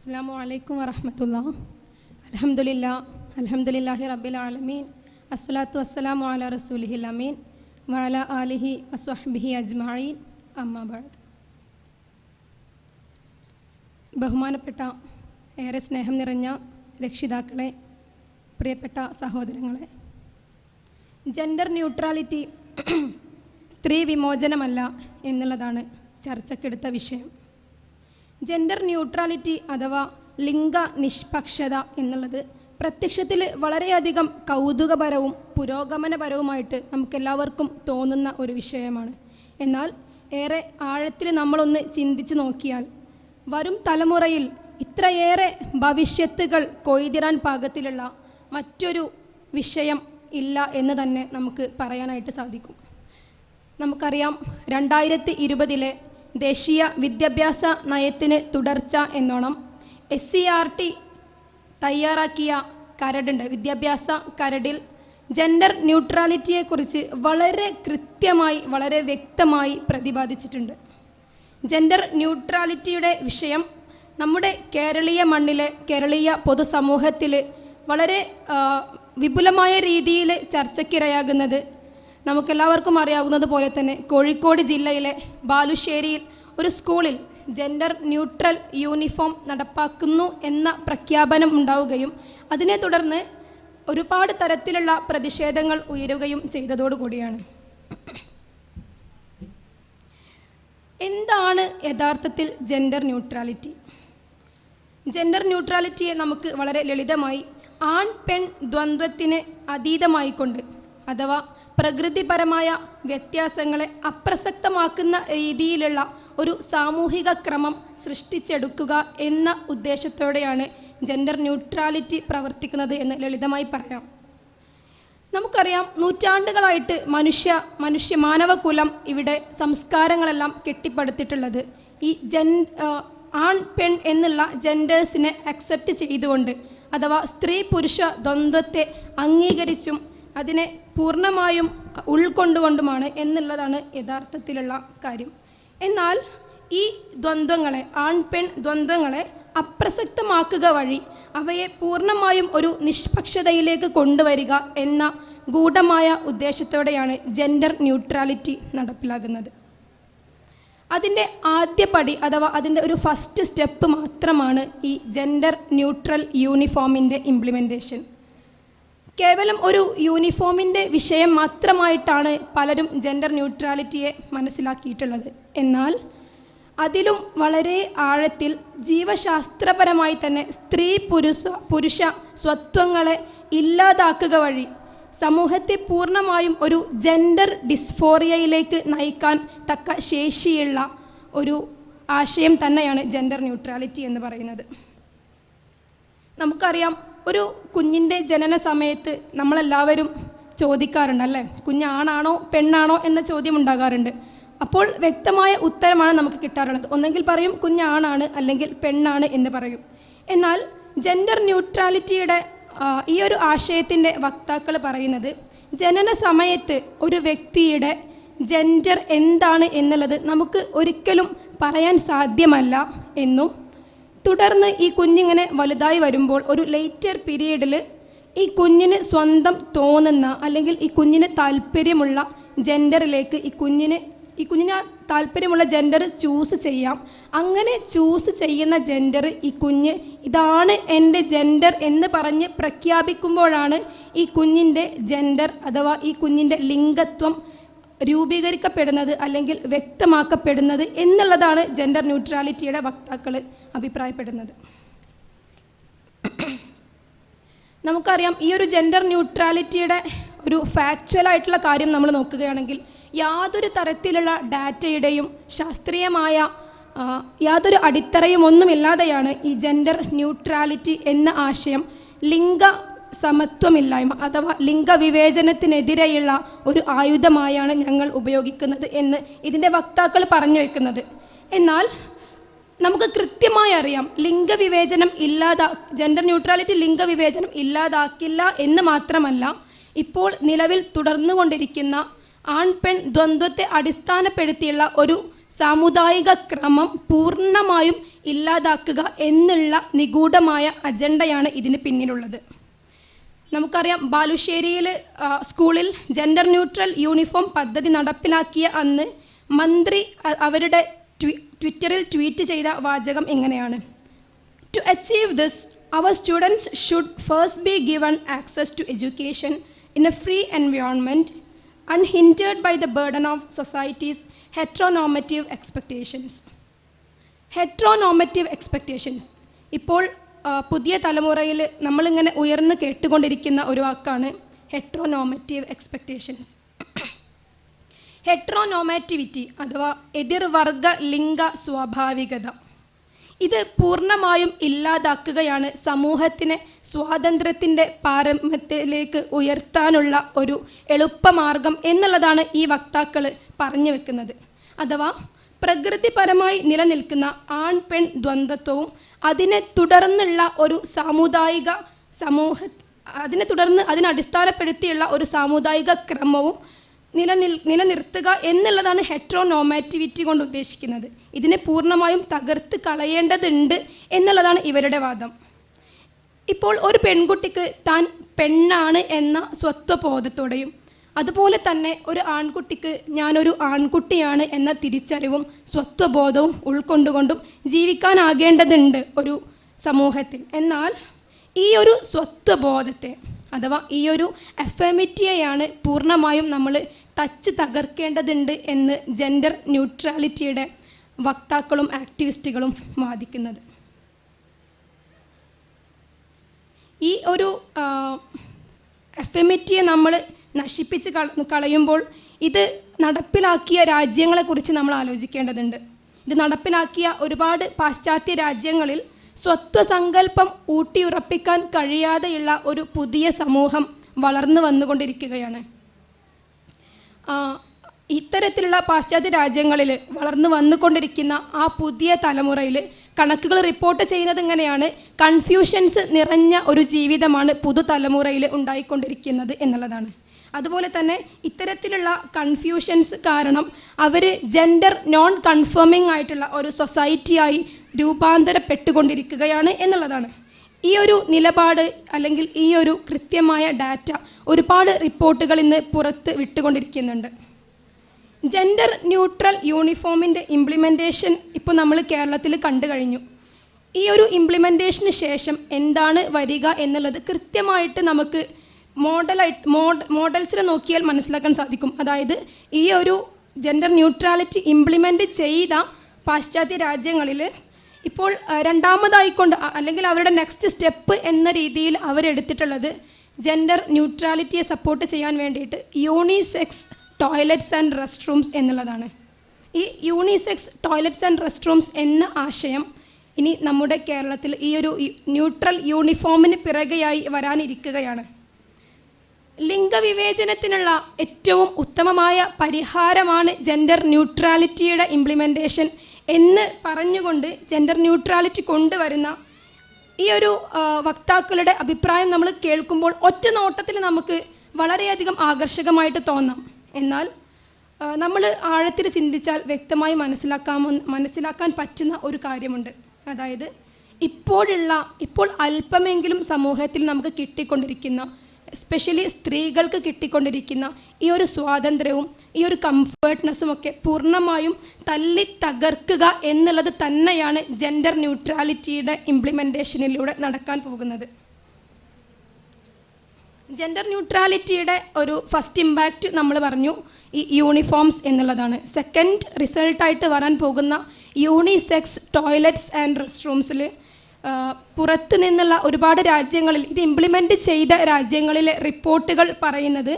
അസ്സാം വലൈക്കും വറഹമത്തുള്ള. അലഹമുല്ല അലഹമുല്ലാഹി റബ്ബിൽ ആലമീൻ. അസ്സലാത്തു വസ്സലാമു അല റസൂലിഹിൽ അമീൻ. വാല ആലിഹി വസ്വഹ്ബിഹി അജ്മഈൻ. അമ്മാബാദ് ബഹുമാനപ്പെട്ട ഏറെ സ്നേഹം നിറഞ്ഞ രക്ഷിതാക്കളെ പ്രിയപ്പെട്ട സഹോദരങ്ങളെ ജെൻഡർ ന്യൂട്രാലിറ്റി സ്ത്രീ വിമോചനമല്ല എന്നുള്ളതാണ് ചർച്ചക്കെടുത്ത വിഷയം. ജെൻഡർ ന്യൂട്രാലിറ്റി അഥവാ ലിംഗ നിഷ്പക്ഷത എന്നുള്ളത് പ്രത്യക്ഷത്തിൽ വളരെയധികം കൗതുകപരവും പുരോഗമനപരവുമായിട്ട് നമുക്കെല്ലാവർക്കും തോന്നുന്ന ഒരു വിഷയമാണ്. എന്നാൽ ഏറെ ആഴത്തിൽ നമ്മളൊന്ന് ചിന്തിച്ചു നോക്കിയാൽ വരും തലമുറയിൽ ഇത്രയേറെ ഭവിഷ്യത്തുകൾ കൊയ്തിരാൻ പാകത്തിലുള്ള മറ്റൊരു വിഷയം ഇല്ല എന്ന് തന്നെ നമുക്ക് പറയാനായിട്ട് സാധിക്കും. നമുക്കറിയാം രണ്ടായിരത്തി ഇരുപതിലെ ദേശീയ വിദ്യാഭ്യാസ നയത്തിന് തുടർച്ച എന്നോണം എസ് സി ആർ ടി തയ്യാറാക്കിയ കരടുണ്ട്. വിദ്യാഭ്യാസ കരടിൽ ജെൻഡർ ന്യൂട്രാലിറ്റിയെക്കുറിച്ച് വളരെ കൃത്യമായി വളരെ വ്യക്തമായി പ്രതിപാദിച്ചിട്ടുണ്ട്. ജെൻഡർ ന്യൂട്രാലിറ്റിയുടെ വിഷയം നമ്മുടെ കേരളീയ മണ്ണിലെ കേരളീയ പൊതുസമൂഹത്തിൽ വളരെ വിപുലമായ രീതിയിൽ ചർച്ചയ്ക്കിരയാകുന്നത് നമുക്കെല്ലാവർക്കും അറിയാവുന്നത് പോലെ തന്നെ കോഴിക്കോട് ജില്ലയിലെ ബാലുശ്ശേരിയിൽ ഒരു സ്കൂളിൽ ജെൻഡർ ന്യൂട്രൽ യൂണിഫോം നടപ്പാക്കുന്നു എന്ന പ്രഖ്യാപനം ഉണ്ടാവുകയും അതിനെ തുടർന്ന് ഒരുപാട് തരത്തിലുള്ള പ്രതിഷേധങ്ങൾ ഉയരുകയും ചെയ്തതോടുകൂടിയാണ് എന്താണ് യഥാർത്ഥത്തിൽ ജെൻഡർ ന്യൂട്രാലിറ്റി ജെൻഡർ ന്യൂട്രാലിറ്റിയെ നമുക്ക് വളരെ ലളിതമായി ആൺ പെൺ ദ്വന്ദ്വത്തിന് അതീതമായിക്കൊണ്ട് അഥവാ പ്രകൃതിപരമായ വ്യത്യാസങ്ങളെ അപ്രസക്തമാക്കുന്ന രീതിയിലുള്ള ഒരു സാമൂഹിക ക്രമം സൃഷ്ടിച്ചെടുക്കുക എന്ന ഉദ്ദേശത്തോടെയാണ് ജെൻഡർ ന്യൂട്രാലിറ്റി പ്രവർത്തിക്കുന്നത് എന്ന് ലളിതമായി പറയാം. നമുക്കറിയാം നൂറ്റാണ്ടുകളായിട്ട് മനുഷ്യ മനുഷ്യ മാനവകുലം ഇവിടെ സംസ്കാരങ്ങളെല്ലാം കെട്ടിപ്പടുത്തിട്ടുള്ളത്. ഈ ജൻ ആൺ പെൺ എന്നുള്ള ജെൻഡേഴ്സിനെ അക്സെപ്റ്റ് ചെയ്തുകൊണ്ട് അഥവാ സ്ത്രീ പുരുഷ ദ്വന്ദ്വത്തെ അംഗീകരിച്ചും അതിനെ പൂർണമായും ഉൾക്കൊണ്ടുകൊണ്ടുമാണ് എന്നുള്ളതാണ് യഥാർത്ഥത്തിലുള്ള കാര്യം. എന്നാൽ ഈ ദ്വന്ദ്ങ്ങളെ ആൺ പെൺ ദ്വന്ദ്ങ്ങളെ അപ്രസക്തമാക്കുക വഴി അവയെ പൂർണമായും ഒരു നിഷ്പക്ഷതയിലേക്ക് കൊണ്ടുവരിക എന്ന ഗൂഢമായ ഉദ്ദേശത്തോടെയാണ് ജെൻഡർ ന്യൂട്രാലിറ്റി നടപ്പിലാകുന്നത്. അതിന്റെ ആദ്യപടി അഥവാ അതിന്റെ ഒരു ഫസ്റ്റ് സ്റ്റെപ്പ് മാത്രമാണ് ഈ ജെൻഡർ ന്യൂട്രൽ യൂണിഫോമിന്റെ ഇംപ്ലിമെന്റേഷൻ കേവലം ഒരു യൂണിഫോമിന്റെ വിഷയം മാത്രമായിട്ടാണ് പലരും ജെൻഡർ ന്യൂട്രാലിറ്റിയെ മനസ്സിലാക്കിയിട്ടുള്ളത്. എന്നാൽ അതിലും വളരെ ആഴത്തിൽ ജീവശാസ്ത്രപരമായി തന്നെ സ്ത്രീ പുരുഷ പുരുഷ സ്വത്വങ്ങളെ ഇല്ലാതാക്കുക വഴി സമൂഹത്തെ പൂർണമായും ഒരു ജെൻഡർ ഡിസ്ഫോറിയയിലേക്ക് നയിക്കാൻ തക്ക ശേഷിയുള്ള ഒരു ആശയം തന്നെയാണ് ജെൻഡർ ന്യൂട്രാലിറ്റി എന്ന് പറയുന്നത്. നമുക്കറിയാം ഒരു കുഞ്ഞിന്റെ ജനന സമയത്ത് നമ്മളെല്ലാവരും ചോദിക്കാറുണ്ട് അല്ലേ? കുഞ്ഞാണാണോ പെണ്ണാണോ എന്ന ചോദ്യം ഉണ്ടാകാറുണ്ട് അപ്പോൾ വ്യക്തമായ ഉത്തരമാണ് നമുക്ക് കിട്ടാറുള്ളത്. ഒന്നെങ്കിൽ പറയും കുഞ്ഞാണാണ് അല്ലെങ്കിൽ പെണ്ണാണ് എന്ന് പറയും. എന്നാൽ ജെൻഡർ ന്യൂട്രാലിറ്റിയുടെ ഈ ഒരു ആശയത്തിന്റെ വക്താക്കൾ പറയുന്നത് ജനന സമയത്ത് ഒരു വ്യക്തിയുടെ ജെൻഡർ എന്താണ് എന്നുള്ളത് നമുക്ക് ഒരിക്കലും പറയാൻ സാധ്യമല്ല എന്നും തുടർന്ന് ഈ കുഞ്ഞിങ്ങനെ വലുതായി വരുമ്പോൾ ഒരു ലേറ്റർ പീരീഡിൽ ഈ കുഞ്ഞിന് സ്വന്തം തോന്നുന്ന അല്ലെങ്കിൽ ഈ കുഞ്ഞിന് താല്പര്യമുള്ള ജെൻഡറിലേക്ക് ഈ കുഞ്ഞിന് ഈ കുഞ്ഞിന് താല്പര്യമുള്ള ജെൻഡർ ചൂസ് ചെയ്യാം. അങ്ങനെ ചൂസ് ചെയ്യുന്ന ജെൻഡർ ഈ കുഞ്ഞ് ഇതാണ് എന്റെ ജെൻഡർ എന്ന് പറഞ്ഞ് പ്രഖ്യാപിക്കുമ്പോഴാണ് ഈ കുഞ്ഞിന്റെ ജെൻഡർ അഥവാ ഈ കുഞ്ഞിന്റെ ലിംഗത്വം രൂപീകരിക്കപ്പെടുന്നത് അല്ലെങ്കിൽ വ്യക്തമാക്കപ്പെടുന്നത് എന്നുള്ളതാണ് ജെൻഡർ ന്യൂട്രാലിറ്റിയുടെ വക്താക്കൾ അഭിപ്രായപ്പെടുന്നത്. നമുക്കറിയാം ഈ ഒരു ജെൻഡർ ന്യൂട്രാലിറ്റിയുടെ ഒരു ഫാക്ച്വൽ ആയിട്ടുള്ള കാര്യം നമ്മൾ നോക്കുകയാണെങ്കിൽ യാതൊരു തരത്തിലുള്ള ഡാറ്റയുടെയും ശാസ്ത്രീയമായ യാതൊരു അടിത്തറയും ഒന്നുമില്ലാതെയാണ് ഈ ജെൻഡർ ന്യൂട്രാലിറ്റി എന്ന ആശയം ലിംഗ സമത്വമില്ലായ്മ അഥവാ ലിംഗവിവേചനത്തിനെതിരെയുള്ള ഒരു ആയുധമായാണ് ഞങ്ങൾ ഉപയോഗിക്കുന്നത് എന്ന് ഇതിന്റെ വക്താക്കൾ പറഞ്ഞു വെക്കുന്നത്. എന്നാൽ നമുക്ക് കൃത്യമായി അറിയാം ലിംഗവിവേചനം ഇല്ലാതാ ജെൻഡർ ന്യൂട്രാലിറ്റി ലിംഗവിവേചനം ഇല്ലാതാക്കില്ല എന്ന് മാത്രമല്ല ഇപ്പോൾ നിലവിൽ തുടർന്നുകൊണ്ടിരിക്കുന്ന ആൺ പെൺ ദ്വന്ദ്വത്തെ അടിസ്ഥാനപ്പെടുത്തിയുള്ള ഒരു സാമുദായിക ക്രമം പൂർണമായും ഇല്ലാതാക്കുക എന്നുള്ള നിഗൂഢമായ അജണ്ടയാണ് ഇതിന് പിന്നിലുള്ളത്. നമുക്കറിയാം ബാലുശ്ശേരിയിൽ സ്കൂളിൽ ജെൻഡർ ന്യൂട്രൽ യൂണിഫോം പദ്ധതി നടപ്പിലാക്കിയ അന്ന് മന്ത്രി അവരുടെ ട്വിറ്ററിൽ ട്വീറ്റ് ചെയ്ത വാചകം എങ്ങനെയാണ്? To achieve this our students should first be given access to education in a free environment unhindered by the burden of society's heteronormative expectations heteronormative expectations ഇപ്പോൾ പുതിയ തലമുറയിൽ നമ്മളിങ്ങനെ ഉയർന്ന് കേട്ടുകൊണ്ടിരിക്കുന്ന ഒരു വാക്കാണ് ഹെട്രോനോമറ്റീവ് എക്സ്പെക്റ്റേഷൻസ് ഹെട്രോനോമാറ്റിവിറ്റി അഥവാ എതിർവർഗ ലിംഗ സ്വാഭാവികത. ഇത് പൂർണമായും ഇല്ലാതാക്കുകയാണ് സമൂഹത്തിനെ സ്വാതന്ത്ര്യത്തിന്റെ പാരമ്യത്തിലേക്ക് ഉയർത്താനുള്ള ഒരു എളുപ്പമാർഗം എന്നുള്ളതാണ് ഈ വക്താക്കൾ പറഞ്ഞു വെക്കുന്നത്. അഥവാ പ്രകൃതിപരമായി നിലനിൽക്കുന്ന ആൺ പെൺ ദ്വന്ദ്വത്വവും അതിനെ തുടർന്നുള്ള ഒരു സാമുദായിക സമൂഹ അതിനെ തുടർന്ന് അതിനെ അടിസ്ഥാനപ്പെടുത്തിയുള്ള ഒരു സാമുദായിക ക്രമവും നിലനിൽ നിലനിർത്തുക എന്നുള്ളതാണ് ഹെട്രോനോമാറ്റിവിറ്റി കൊണ്ട് ഉദ്ദേശിക്കുന്നത്. ഇതിനെ പൂർണമായും തകർത്ത് കളയേണ്ടതുണ്ട് എന്നുള്ളതാണ് ഇവരുടെ വാദം. ഇപ്പോൾ ഒരു പെൺകുട്ടിക്ക് താൻ പെണ്ണാണ് എന്ന സ്വത്വബോധത്തോടെയും അതുപോലെ തന്നെ ഒരു ആൺകുട്ടിക്ക് ഞാനൊരു ആൺകുട്ടിയാണ് എന്ന തിരിച്ചറിവും സ്വത്വബോധവും ഉൾക്കൊണ്ടുകൊണ്ടും ജീവിക്കാനാകേണ്ടതുണ്ട് ഒരു സമൂഹത്തിൽ. എന്നാൽ ഈ ഒരു സ്വത്വബോധത്തെ അഥവാ ഈ ഒരു എഫമിറ്റിയെയാണ് പൂർണമായും നമ്മൾ തച്ച് തകർക്കേണ്ടതുണ്ട് എന്ന് ജെൻഡർ ന്യൂട്രാലിറ്റിയുടെ വക്താക്കളും ആക്ടിവിസ്റ്റുകളും വാദിക്കുന്നത്. ഈ ഒരു എഫമിറ്റിയെ നമ്മൾ നശിപ്പിച്ച് കള- കളയുമ്പോൾ ഇത് നടപ്പിലാക്കിയ രാജ്യങ്ങളെക്കുറിച്ച് നമ്മൾ ആലോചിക്കേണ്ടതുണ്ട്. ഇത് നടപ്പിലാക്കിയ ഒരുപാട് പാശ്ചാത്യ രാജ്യങ്ങളിൽ സ്വത്വസങ്കല്പം ഊട്ടിയുറപ്പിക്കാൻ കഴിയാതെയുള്ള ഒരു പുതിയ സമൂഹം വളർന്നു വന്നുകൊണ്ടിരിക്കുകയാണ്. ഇത്തരത്തിലുള്ള പാശ്ചാത്യ രാജ്യങ്ങളിൽ വളർന്നു വന്നുകൊണ്ടിരിക്കുന്ന ആ പുതിയ തലമുറയിൽ കണക്കുകൾ റിപ്പോർട്ട് ചെയ്യുന്നത് എങ്ങനെയാണ്? കൺഫ്യൂഷൻസ് നിറഞ്ഞ ഒരു ജീവിതമാണ് പുതുതലമുറയിൽ ഉണ്ടായിക്കൊണ്ടിരിക്കുന്നത് എന്നുള്ളതാണ്. അതുപോലെ തന്നെ ഇത്തരത്തിലുള്ള കൺഫ്യൂഷൻസ് കാരണം അവർ ജെൻഡർ നോൺ കൺഫേമിംഗ് ആയിട്ടുള്ള ഒരു സൊസൈറ്റിയായി രൂപാന്തരപ്പെട്ടുകൊണ്ടിരിക്കുകയാണ് എന്നുള്ളതാണ്. ഈ ഒരു നിലപാട് അല്ലെങ്കിൽ ഈ ഒരു കൃത്യമായ ഡാറ്റ ഒരുപാട് റിപ്പോർട്ടുകൾ ഇന്ന് പുറത്ത് വിട്ടുകൊണ്ടിരിക്കുന്നുണ്ട്. ജെൻഡർ ന്യൂട്രൽ യൂണിഫോമിന്റെ ഇംപ്ലിമെന്റേഷൻ ഇപ്പോൾ നമ്മൾ കേരളത്തിൽ കണ്ടു കഴിഞ്ഞു. ഈ ഒരു ഇംപ്ലിമെന്റേഷന് ശേഷം എന്താണ് വരിക എന്നുള്ളത് കൃത്യമായിട്ട് നമുക്ക് മോഡലായിട്ട് മോഡ് മോഡൽസിനെ നോക്കിയാൽ മനസ്സിലാക്കാൻ സാധിക്കും. അതായത് ഈ ഒരു ജെൻഡർ ന്യൂട്രാലിറ്റി ഇംപ്ലിമെന്റ് ചെയ്ത പാശ്ചാത്യ രാജ്യങ്ങളിൽ ഇപ്പോൾ രണ്ടാമതായിക്കൊണ്ട് അല്ലെങ്കിൽ അവരുടെ നെക്സ്റ്റ് സ്റ്റെപ്പ് എന്ന രീതിയിൽ അവരെടുത്തിട്ടുള്ളത് ജെൻഡർ ന്യൂട്രാലിറ്റിയെ സപ്പോർട്ട് ചെയ്യാൻ വേണ്ടിയിട്ട് unisex toilets and rest rooms എന്നുള്ളതാണ്. ഈ unisex toilets and rest rooms എന്ന ആശയം ഇനി നമ്മുടെ കേരളത്തിൽ ഈ ഒരു ന്യൂട്രൽ യൂണിഫോമിന് പിറകെയായി വരാനിരിക്കുകയാണ്. ലിംഗവിവേചനത്തിനുള്ള ഏറ്റവും ഉത്തമമായ പരിഹാരമാണ് ജെൻഡർ ന്യൂട്രാലിറ്റിയുടെ ഇംപ്ലിമെന്റേഷൻ എന്ന് പറഞ്ഞുകൊണ്ട് ജെൻഡർ ന്യൂട്രാലിറ്റി കൊണ്ടുവരുന്ന ഈ ഒരു വക്താക്കളുടെ അഭിപ്രായം നമ്മൾ കേൾക്കുമ്പോൾ ഒറ്റ നോട്ടത്തിൽ നമുക്ക് വളരെയധികം ആകർഷകമായിട്ട് തോന്നാം. എന്നാൽ നമ്മൾ ആഴത്തിൽ ചിന്തിച്ചാൽ വ്യക്തമായി മനസ്സിലാക്കാമോ മനസ്സിലാക്കാൻ പറ്റുന്ന ഒരു കാര്യമുണ്ട്. അതായത് ഇപ്പോഴുള്ള ഇപ്പോൾ അല്പമെങ്കിലും സമൂഹത്തിൽ നമുക്ക് കിട്ടിക്കൊണ്ടിരിക്കുന്ന എസ്പെഷ്യലി സ്ത്രീകൾക്ക് കിട്ടിക്കൊണ്ടിരിക്കുന്ന ഈ ഒരു സ്വാതന്ത്ര്യവും ഈ ഒരു കംഫേർട്ട്നെസ്സും ഒക്കെ പൂർണമായും തല്ലി തകർക്കുക എന്നുള്ളത് തന്നെയാണ് ജെൻഡർ ന്യൂട്രാലിറ്റിയുടെ ഇംപ്ലിമെന്റേഷനിലൂടെ നടക്കാൻ പോകുന്നത്. ജെൻഡർ ന്യൂട്രാലിറ്റിയുടെ ഒരു ഫസ്റ്റ് ഇമ്പാക്റ്റ് നമ്മൾ പറഞ്ഞു ഈ യൂണിഫോംസ് എന്നുള്ളതാണ്. സെക്കൻഡ് റിസൾട്ടായിട്ട് വരാൻ പോകുന്ന യൂണിസെക്സ് ടോയ്ലറ്റ്സ് ആൻഡ് റെസ്റ്റ് റൂംസിൽ പുറത്ത് നിന്നുള്ള ഒരുപാട് രാജ്യങ്ങളിൽ ഇത് ഇംപ്ലിമെന്റ് ചെയ്ത രാജ്യങ്ങളിലെ റിപ്പോർട്ടുകൾ പറയുന്നത്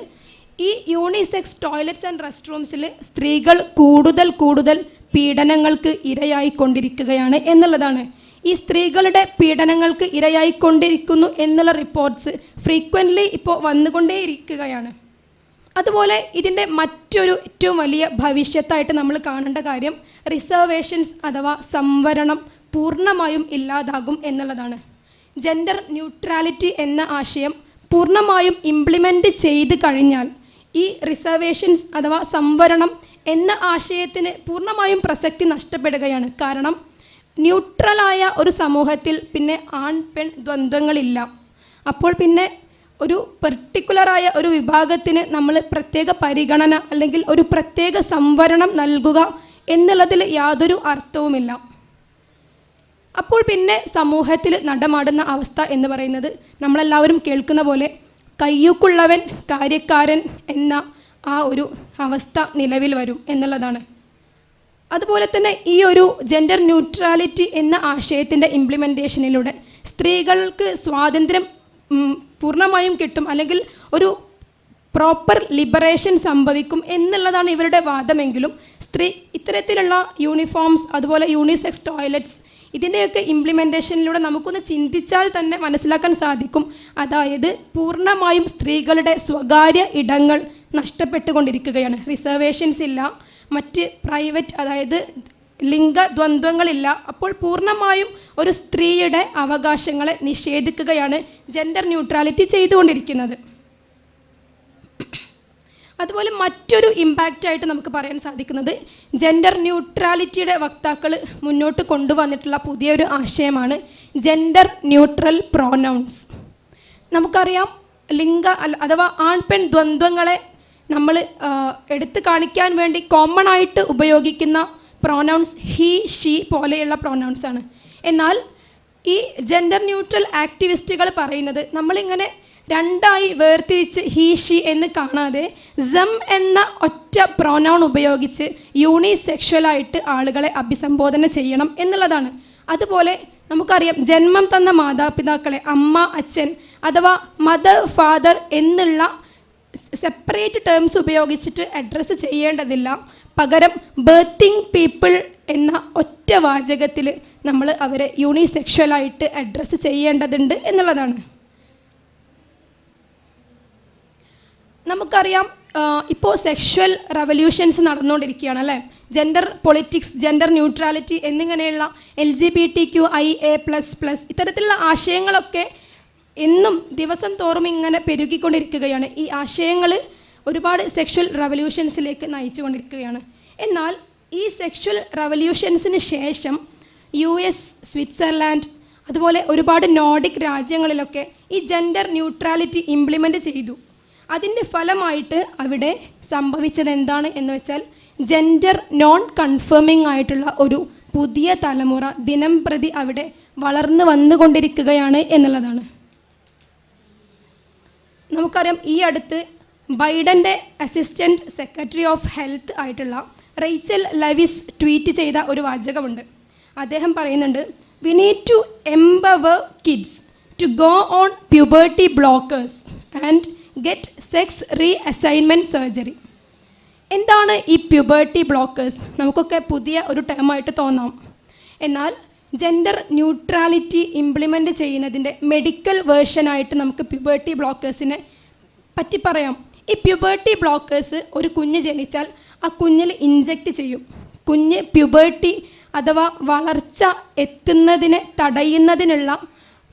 ഈ യൂണിസെക്സ് ടോയ്ലറ്റ്സ് ആൻഡ് റെസ്റ്റ് റൂംസിൽ സ്ത്രീകൾ കൂടുതൽ കൂടുതൽ പീഡനങ്ങൾക്ക് ഇരയായിക്കൊണ്ടിരിക്കുകയാണ് എന്നുള്ളതാണ്. ഈ സ്ത്രീകളുടെ പീഡനങ്ങൾക്ക് ഇരയായിക്കൊണ്ടിരിക്കുന്നു എന്നുള്ള റിപ്പോർട്ട്സ് ഫ്രീക്വന്റ്ലി ഇപ്പോൾ വന്നുകൊണ്ടേയിരിക്കുകയാണ്. അതുപോലെ ഇതിന്റെ മറ്റൊരു ഏറ്റവും വലിയ ഭവിഷ്യത്തായിട്ട് നമ്മൾ കാണേണ്ട കാര്യം റിസർവേഷൻസ് അഥവാ സംവരണം പൂർണമായും ഇല്ലാതാകും എന്നുള്ളതാണ്. ജെൻഡർ ന്യൂട്രാലിറ്റി എന്ന ആശയം പൂർണമായും ഇംപ്ലിമെന്റ് ചെയ്ത് കഴിഞ്ഞാൽ ഈ റിസർവേഷൻസ് അഥവാ സംവരണം എന്ന ആശയത്തിന് പൂർണമായും പ്രസക്തി നഷ്ടപ്പെടുകയാണ്. കാരണം ന്യൂട്രലായ ഒരു സമൂഹത്തിൽ പിന്നെ ആൺ പെൺ ദ്വന്ദ്ങ്ങളില്ല അപ്പോൾ പിന്നെ ഒരു പെർട്ടിക്കുലറായ ഒരു വിഭാഗത്തിന് നമ്മൾ പ്രത്യേക പരിഗണന അല്ലെങ്കിൽ ഒരു പ്രത്യേക സംവരണം നൽകുക എന്നുള്ളതിൽ യാതൊരു അർത്ഥവുമില്ല. അപ്പോൾ പിന്നെ സമൂഹത്തിൽ നടമാടുന്ന അവസ്ഥ എന്ന് പറയുന്നത് നമ്മളെല്ലാവരും കേൾക്കുന്ന പോലെ കയ്യൂക്കുള്ളവൻ കാര്യക്കാരൻ എന്ന ആ ഒരു അവസ്ഥ നിലവിൽ വരും എന്നുള്ളതാണ്. അതുപോലെ തന്നെ ഈ ഒരു ജെൻഡർ ന്യൂട്രാലിറ്റി എന്ന ആശയത്തിന്റെ ഇംപ്ലിമെന്റേഷനിലൂടെ സ്ത്രീകൾക്ക് സ്വാതന്ത്ര്യം പൂർണമായും കിട്ടും അല്ലെങ്കിൽ ഒരു പ്രോപ്പർ ലിബറേഷൻ സംഭവിക്കും എന്നുള്ളതാണ് ഇവരുടെ വാദമെങ്കിലും സ്ത്രീ ഇത്തരത്തിലുള്ള യൂണിഫോംസ് അതുപോലെ യൂണിസെക്സ് ടോയ്ലറ്റ്സ് ഇതിന്റെയൊക്കെ ഇംപ്ലിമെന്റേഷനിലൂടെ നമുക്കൊന്ന് ചിന്തിച്ചാൽ തന്നെ മനസ്സിലാക്കാൻ സാധിക്കും. അതായത് പൂർണമായും സ്ത്രീകളുടെ സ്വകാര്യ ഇടങ്ങൾ നഷ്ടപ്പെട്ടുകൊണ്ടിരിക്കുകയാണ്. റിസർവേഷൻസ് ഇല്ല. മറ്റ് പ്രൈവറ്റ് അതായത് ലിംഗ ദ്വന്ദ്വങ്ങളില്ല അപ്പോൾ പൂർണമായും ഒരു സ്ത്രീയുടെ അവകാശങ്ങളെ നിഷേധിക്കുകയാണ് ജെൻഡർ ന്യൂട്രാലിറ്റി ചെയ്തുകൊണ്ടിരിക്കുന്നത്. അതുപോലെ മറ്റൊരു ഇമ്പാക്റ്റ് ആയിട്ട് നമുക്ക് പറയാൻ സാധിക്കുന്നത് ജെൻഡർ ന്യൂട്രാലിറ്റിയുടെ വക്താക്കൾ മുന്നോട്ട് കൊണ്ടുവന്നിട്ടുള്ള പുതിയൊരു ആശയമാണ് ജെൻഡർ ന്യൂട്രൽ പ്രോനൗൺസ് നമുക്കറിയാം ലിംഗ അഥവാ ആൺ പെൺ ദ്വന്ദ്വങ്ങളെ നമ്മൾ എടുത്തു കാണിക്കാൻ വേണ്ടി കോമൺ ആയിട്ട് ഉപയോഗിക്കുന്ന പ്രോനൗൺസ് ഹി ഷീ പോലെയുള്ള പ്രോനൗൺസ് ആണ്. എന്നാൽ ഈ ജെൻഡർ ന്യൂട്രൽ ആക്ടിവിസ്റ്റുകൾ പറയുന്നത് നമ്മളിങ്ങനെ രണ്ടായി വേർതിരിച്ച് ഹീഷി എന്ന് കാണാതെ സം എന്ന ഒറ്റ പ്രോനൗൺ ഉപയോഗിച്ച് യൂണിസെക്ഷലായിട്ട് ആളുകളെ അഭിസംബോധന ചെയ്യണം എന്നുള്ളതാണ്. അതുപോലെ നമുക്കറിയാം ജന്മം തന്ന മാതാപിതാക്കളെ അമ്മ അച്ഛൻ അഥവാ മദർ ഫാദർ എന്നുള്ള സെപ്പറേറ്റ് ടേംസ് ഉപയോഗിച്ചിട്ട് അഡ്രസ്സ് ചെയ്യേണ്ടതില്ല. പകരം ബേർത്തിങ് പീപ്പിൾ എന്ന ഒറ്റ വാചകത്തിൽ നമ്മൾ അവരെ യൂണിസെക്ഷലായിട്ട് അഡ്രസ്സ് ചെയ്യേണ്ടതുണ്ട് എന്നുള്ളതാണ്. നമുക്കറിയാം ഇപ്പോൾ സെക്ഷൽ റവല്യൂഷൻസ് നടന്നുകൊണ്ടിരിക്കുകയാണ് അല്ലേ? ജെൻഡർ പൊളിറ്റിക്സ് ജെൻഡർ ന്യൂട്രാലിറ്റി എന്നിങ്ങനെയുള്ള L G B T Q I A plus plus ഇത്തരത്തിലുള്ള ആശയങ്ങളൊക്കെ എന്നും ദിവസം തോറും ഇങ്ങനെ പെരുകിക്കൊണ്ടിരിക്കുകയാണ്. ഈ ആശയങ്ങൾ ഒരുപാട് സെക്ഷൽ റവല്യൂഷൻസിലേക്ക് നയിച്ചുകൊണ്ടിരിക്കുകയാണ്. എന്നാൽ ഈ സെക്ഷൽ റവല്യൂഷൻസിന് ശേഷം യു എസ് സ്വിറ്റ്സർലാൻഡ് അതുപോലെ ഒരുപാട് നോർഡിക് രാജ്യങ്ങളിലൊക്കെ ഈ ജെൻഡർ ന്യൂട്രാലിറ്റി ഇംപ്ലിമെന്റ് ചെയ്തു. അതിന്റെ ഫലമായിട്ട് അവിടെ സംഭവിച്ചത് എന്താണ് എന്ന് വെച്ചാൽ ജെൻഡർ നോൺ കൺഫേമിംഗ് ആയിട്ടുള്ള ഒരു പുതിയ തലമുറ ദിനം പ്രതി അവിടെ വളർന്നു വന്നുകൊണ്ടിരിക്കുകയാണ് എന്നുള്ളതാണ്. നമുക്കറിയാം ഈ അടുത്ത് ബൈഡന്റെ അസിസ്റ്റന്റ് സെക്രട്ടറി ഓഫ് ഹെൽത്ത് ആയിട്ടുള്ള റെയ്ച്ചൽ ലവിസ് ട്വീറ്റ് ചെയ്ത ഒരു വാചകമുണ്ട്. അദ്ദേഹം പറയുന്നുണ്ട് we need to empower kids to go on puberty blockers and get sex reassignment surgery എന്താണ് ഈ പ്യൂബേർട്ടി ബ്ലോക്കേഴ്സ് നമുക്കൊക്കെ പുതിയ ഒരു ടേമായിട്ട് തോന്നാം. എന്നാൽ ജെൻഡർ ന്യൂട്രാലിറ്റി ഇംപ്ലിമെന്റ് ചെയ്യുന്നതിന്റെ മെഡിക്കൽ വേർഷനായിട്ട് നമുക്ക് പ്യൂബേർട്ടി ബ്ലോക്കേഴ്സിനെ പറ്റി പറയാം. ഈ പ്യൂബേർട്ടി ബ്ലോക്കേഴ്സ് ഒരു കുഞ്ഞ് ജനിച്ചാൽ ആ കുഞ്ഞിൽ ഇഞ്ചെക്റ്റ് ചെയ്യും. കുഞ്ഞ് പ്യൂബേർട്ടി അഥവാ വളർച്ച എത്തുന്നതിനെ തടയുന്നതിനുള്ള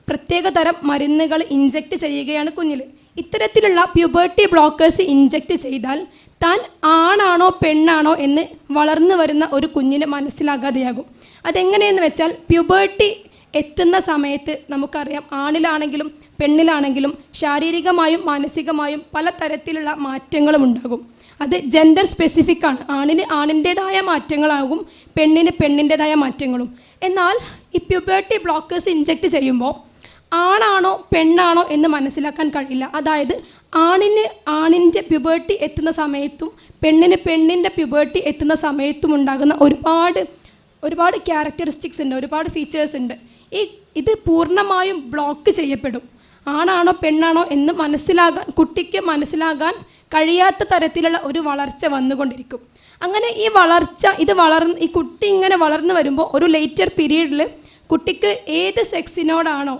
പ്രത്യേക തരം മരുന്നുകൾ ഇഞ്ചെക്റ്റ് ചെയ്യുകയാണ് കുഞ്ഞിൽ. ഇത്തരത്തിലുള്ള പ്യൂബേർട്ടി ബ്ലോക്കേഴ്സ് ഇഞ്ചെക്റ്റ് ചെയ്താൽ താൻ ആണാണോ പെണ്ണാണോ എന്ന് വളർന്നു വരുന്ന ഒരു കുഞ്ഞിന് മനസ്സിലാകാതെയാകും. അതെങ്ങനെയെന്ന് വെച്ചാൽ പ്യൂബേർട്ടി എത്തുന്ന സമയത്ത് നമുക്കറിയാം ആണിലാണെങ്കിലും പെണ്ണിലാണെങ്കിലും ശാരീരികമായും മാനസികമായും പല തരത്തിലുള്ള മാറ്റങ്ങളും ഉണ്ടാകും. അത് ജെൻഡർ സ്പെസിഫിക് ആണ്. ആണിന് ആണിന്റേതായ മാറ്റങ്ങളാകും പെണ്ണിന് പെണ്ണിന്റെതായ മാറ്റങ്ങളും. എന്നാൽ ഈ പ്യൂബേർട്ടി ബ്ലോക്കേഴ്സ് ഇഞ്ചെക്റ്റ് ചെയ്യുമ്പോൾ ആണാണോ പെണ്ണാണോ എന്ന് മനസ്സിലാക്കാൻ കഴിയില്ല. അതായത് ആണിന് ആണിന്റെ പ്യുബേർട്ടി എത്തുന്ന സമയത്തും പെണ്ണിന് പെണ്ണിന്റെ പ്യുബേർട്ടി എത്തുന്ന സമയത്തും ഉണ്ടാകുന്ന ഒരുപാട് ഒരുപാട് ക്യാരക്ടറിസ്റ്റിക്സ് ഉണ്ട് ഒരുപാട് ഫീച്ചേഴ്സ് ഉണ്ട്. ഈ ഇത് പൂർണമായും ബ്ലോക്ക് ചെയ്യപ്പെടും. ആണാണോ പെണ്ണാണോ എന്ന് മനസ്സിലാകാൻ കുട്ടിക്ക് മനസ്സിലാകാൻ കഴിയാത്ത തരത്തിലുള്ള ഒരു വളർച്ച വന്നുകൊണ്ടിരിക്കും. അങ്ങനെ ഈ വളർച്ച ഇത് വളർന്ന് ഈ കുട്ടി ഇങ്ങനെ വളർന്നു വരുമ്പോൾ ഒരു ലേറ്റർ പീരീഡിൽ കുട്ടിക്ക് ഏത് സെക്സിനോടാണോ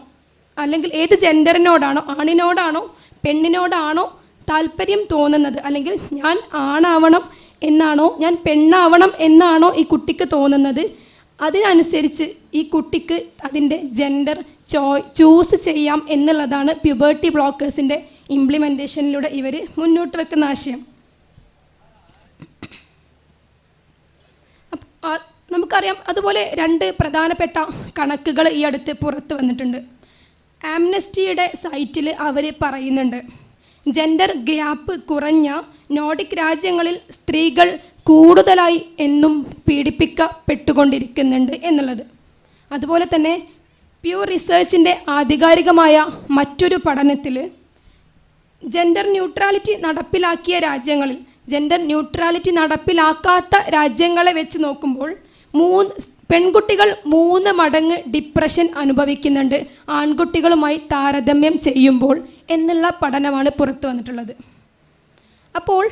അല്ലെങ്കിൽ ഏത് ജെൻഡറിനോടാണോ ആണിനോടാണോ പെണ്ണിനോടാണോ താല്പര്യം തോന്നുന്നത്? അല്ലെങ്കിൽ ഞാൻ ആണാവണം എന്നാണോ ഞാൻ പെണ്ണാവണം എന്നാണോ ഈ കുട്ടിക്ക് തോന്നുന്നത്? അതിനനുസരിച്ച് ഈ കുട്ടിക്ക് അതിന്റെ ജെൻഡർ ചോ ചൂസ് ചെയ്യാം എന്നുള്ളതാണ് പ്യുബേർട്ടി ബ്ലോക്കേഴ്സിന്റെ ഇംപ്ലിമെന്റേഷനിലൂടെ ഇവർ മുന്നോട്ട് വെക്കുന്ന ആശയം. നമുക്കറിയാം അതുപോലെ രണ്ട് പ്രധാനപ്പെട്ട കണക്കുകൾ ഈ അടുത്ത് പുറത്ത് വന്നിട്ടുണ്ട്. ആംനസ്റ്റിയുടെ സൈറ്റിൽ അവർ പറയുന്നുണ്ട് ജെൻഡർ ഗ്യാപ്പ് കുറഞ്ഞ നോഡിക് രാജ്യങ്ങളിൽ സ്ത്രീകൾ കൂടുതലായി എന്നും പീഡിപ്പിക്കപ്പെട്ടുകൊണ്ടിരിക്കുന്നുണ്ട് എന്നുള്ളത്. അതുപോലെ തന്നെ പ്യൂർ റിസർച്ചിന്റെ ആധികാരികമായ മറ്റൊരു പഠനത്തിൽ ജെൻഡർ ന്യൂട്രാലിറ്റി നടപ്പിലാക്കിയ രാജ്യങ്ങളിൽ ജെൻഡർ ന്യൂട്രാലിറ്റി നടപ്പിലാക്കാത്ത രാജ്യങ്ങളെ വെച്ച് നോക്കുമ്പോൾ മൂന്ന് പെൺകുട്ടികൾ മൂന്ന് മടങ്ങ് ഡിപ്രഷൻ അനുഭവിക്കുന്നുണ്ട്. ആൺകുട്ടികളുമായി താരതമ്യം ചെയ്യുമ്പോൾ എന്നുള്ള പഠനമാണ് പുറത്തു വന്നിട്ടുള്ളത്. അപ്പോൾ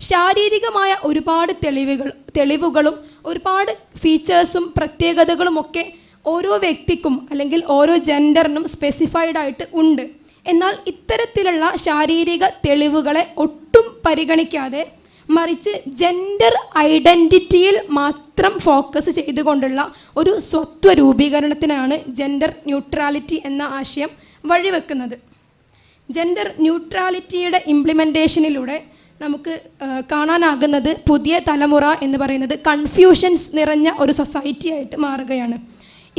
ശാരീരികമായ ഒരുപാട് തെളിവുകൾ തെളിവുകളും ഒരുപാട് ഫീച്ചേഴ്സും പ്രത്യേകതകളുമൊക്കെ ഓരോ വ്യക്തിക്കും അല്ലെങ്കിൽ ഓരോ ജെൻഡറിനും സ്പെസിഫൈഡ് ആയിട്ട് ഉണ്ട്. എന്നാൽ ഇത്തരത്തിലുള്ള ശാരീരിക തെളിവുകളെ ഒട്ടും പരിഗണിക്കാതെ മറിച്ച് ജെൻഡർ ഐഡന്റിറ്റിയിൽ മാത്രം ഫോക്കസ് ചെയ്തുകൊണ്ടുള്ള ഒരു സ്വത്വ രൂപീകരണത്തിനാണ് ജെൻഡർ ന്യൂട്രാലിറ്റി എന്ന ആശയം വഴിവെക്കുന്നത്. ജെൻഡർ ന്യൂട്രാലിറ്റിയുടെ ഇംപ്ലിമെന്റേഷനിലൂടെ നമുക്ക് കാണാനാകുന്നത് പുതിയ തലമുറ എന്ന് പറയുന്നത് കൺഫ്യൂഷൻസ് നിറഞ്ഞ ഒരു സൊസൈറ്റി ആയിട്ട് മാറുകയാണ്.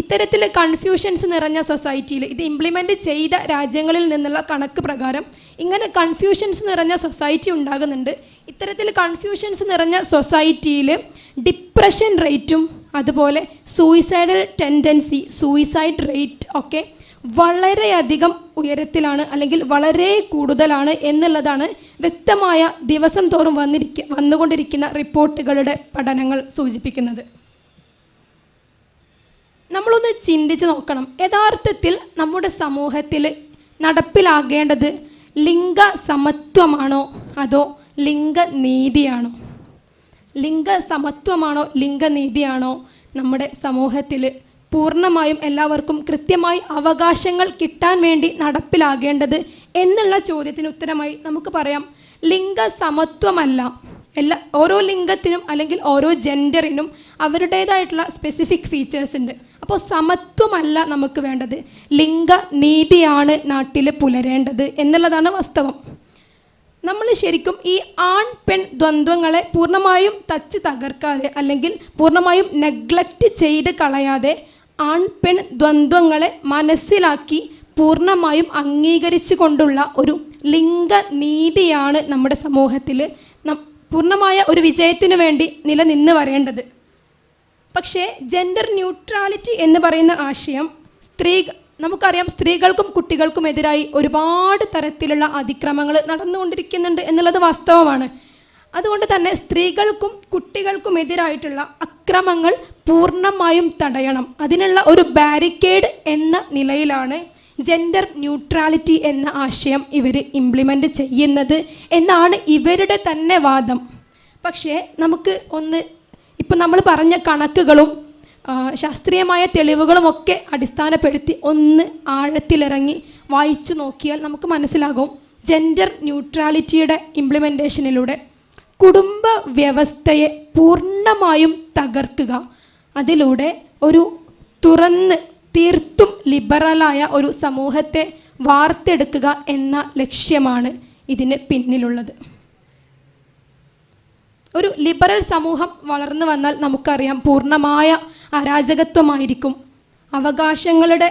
ഇത്തരത്തിൽ കൺഫ്യൂഷൻസ് നിറഞ്ഞ സൊസൈറ്റിയിൽ ഇത് ഇംപ്ലിമെന്റ് ചെയ്ത രാജ്യങ്ങളിൽ നിന്നുള്ള കണക്ക് പ്രകാരം ഇങ്ങനെ കൺഫ്യൂഷൻസ് നിറഞ്ഞ സൊസൈറ്റി ഉണ്ടാകുന്നുണ്ട്. ഇത്തരത്തിൽ കൺഫ്യൂഷൻസ് നിറഞ്ഞ സൊസൈറ്റിയിൽ ഡിപ്രഷൻ റേറ്റും അതുപോലെ സൂയിസൈഡൽ ടെൻഡൻസി സൂയിസൈഡ് റേറ്റ് ഒക്കെ വളരെയധികം ഉയരത്തിലാണ് അല്ലെങ്കിൽ വളരെ കൂടുതലാണ് എന്നുള്ളതാണ് വ്യക്തമായ ദിവസം തോറും വന്നിരിക്ക വന്നുകൊണ്ടിരിക്കുന്ന റിപ്പോർട്ടുകളുടെ പഠനങ്ങൾ സൂചിപ്പിക്കുന്നത്. നമ്മളൊന്ന് ചിന്തിച്ച് നോക്കണം. യഥാർത്ഥത്തിൽ നമ്മുടെ സമൂഹത്തിൽ നടപ്പിലാകേണ്ടത് ലിംഗ സമത്വമാണോ അതോ ലിംഗനീതിയാണോ? ലിംഗസമത്വമാണോ? ലിംഗനീതിയാണോ? നമ്മുടെ സമൂഹത്തിൽ പൂർണമായും എല്ലാവർക്കും കൃത്യമായി അവകാശങ്ങൾ കിട്ടാൻ വേണ്ടി നടപ്പിലാകേണ്ടത് എന്നുള്ള ചോദ്യത്തിന് ഉത്തരമായി നമുക്ക് പറയാം. ലിംഗസമത്വമല്ല. എല്ലാ ഓരോ ലിംഗത്തിനും അല്ലെങ്കിൽ ഓരോ ജെൻഡറിനും അവരുടേതായിട്ടുള്ള സ്പെസിഫിക് ഫീച്ചേഴ്സ് ഉണ്ട്. അപ്പോൾ സമത്വമല്ല നമുക്ക് വേണ്ടത്. ലിംഗനീതിയാണ് നാട്ടിൽ പുലരേണ്ടത് എന്നുള്ളതാണ് വാസ്തവം. നമ്മൾ ശരിക്കും ഈ ആൺ പെൺ ദ്വന്ദ്വങ്ങളെ പൂർണമായും തച്ച് തകർക്കാതെ അല്ലെങ്കിൽ പൂർണമായും നെഗ്ലക്റ്റ് ചെയ്ത് കളയാതെ ആൺ പെൺ ദ്വന്ദ്വങ്ങളെ മനസ്സിലാക്കി പൂർണമായും അംഗീകരിച്ചു കൊണ്ടുള്ള ഒരു ലിംഗനീതിയാണ് നമ്മുടെ സമൂഹത്തിൽ പൂർണമായ ഒരു വിജയത്തിന് വേണ്ടി നിലനിന്ന് വരേണ്ടത്. പക്ഷേ ജെൻഡർ ന്യൂട്രാലിറ്റി എന്ന് പറയുന്ന ആശയം സ്ത്രീ നമുക്കറിയാം സ്ത്രീകൾക്കും കുട്ടികൾക്കും എതിരായി ഒരുപാട് തരത്തിലുള്ള അതിക്രമങ്ങൾ നടന്നുകൊണ്ടിരിക്കുന്നുണ്ട് എന്നുള്ളത് വാസ്തവമാണ്. അതുകൊണ്ട് തന്നെ സ്ത്രീകൾക്കും കുട്ടികൾക്കും എതിരായിട്ടുള്ള അക്രമങ്ങൾ പൂർണമായും തടയണം. അതിനുള്ള ഒരു ബാരിക്കേഡ് എന്ന നിലയിലാണ് ജെൻഡർ ന്യൂട്രാലിറ്റി എന്ന ആശയം ഇവർ ഇംപ്ലിമെന്റ് ചെയ്യുന്നത് എന്നാണ് ഇവരുടെ തന്നെ വാദം. പക്ഷേ നമുക്ക് ഒന്ന് ഇപ്പം നമ്മൾ പറഞ്ഞ കണക്കുകളും ശാസ്ത്രീയമായ തെളിവുകളുമൊക്കെ അടിസ്ഥാനപ്പെടുത്തി ഒന്ന് ആഴത്തിലിറങ്ങി വായിച്ചു നോക്കിയാൽ നമുക്ക് മനസ്സിലാകും. ജെൻഡർ ന്യൂട്രാലിറ്റിയുടെ ഇംപ്ലിമെന്റേഷനിലൂടെ കുടുംബ വ്യവസ്ഥയെ പൂർണമായും തകർക്കുക. അതിലൂടെ ഒരു തുറന്ന് തീർത്തും ലിബറലായ ഒരു സമൂഹത്തെ വാർത്തെടുക്കുക എന്ന ലക്ഷ്യമാണ് ഇതിന് പിന്നിലുള്ളത്. ഒരു ലിബറൽ സമൂഹം വളർന്നു വന്നാൽ നമുക്കറിയാം പൂർണമായ അരാജകത്വമായിരിക്കും. അവകാശങ്ങളുടെ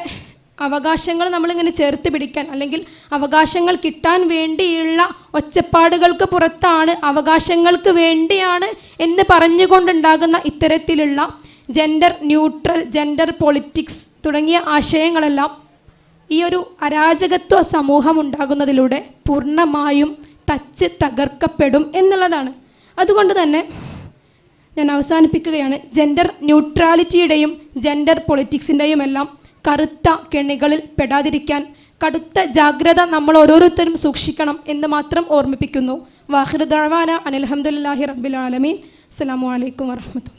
അവകാശങ്ങൾ നമ്മളിങ്ങനെ ചേർത്ത് പിടിക്കാൻ അല്ലെങ്കിൽ അവകാശങ്ങൾ കിട്ടാൻ വേണ്ടിയുള്ള ഒച്ചപ്പാടുകൾക്ക് പുറത്താണ് അവകാശങ്ങൾക്ക് വേണ്ടിയാണ് എന്ന് പറഞ്ഞുകൊണ്ടുണ്ടാകുന്ന ഇത്തരത്തിലുള്ള ജെൻഡർ ന്യൂട്രൽ ജെൻഡർ പൊളിറ്റിക്സ് തുടങ്ങിയ ആശയങ്ങളെല്ലാം ഈ ഒരു അരാജകത്വ സമൂഹം ഉണ്ടാകുന്നതിലൂടെ പൂർണമായും തച്ച് തകർക്കപ്പെടും എന്നുള്ളതാണ്. അതുകൊണ്ട് തന്നെ ഞാൻ അവസാനിപ്പിക്കുകയാണ്. ജെൻഡർ ന്യൂട്രാലിറ്റിയുടെയും ജെൻഡർ പൊളിറ്റിക്സിന്റെയും എല്ലാം കറുത്ത കെണികളിൽ പെടാതിരിക്കാൻ കടുത്ത ജാഗ്രത നമ്മൾ ഓരോരുത്തരും സൂക്ഷിക്കണം എന്ന് മാത്രം ഓർമ്മിപ്പിക്കുന്നു. വാഹിർ ദഴവാന അനിൽഹമുല്ലാഹി റബ്ബിൽ ആലമീൻ. അസ്സാം വലൈക്കും വാഹമത്തു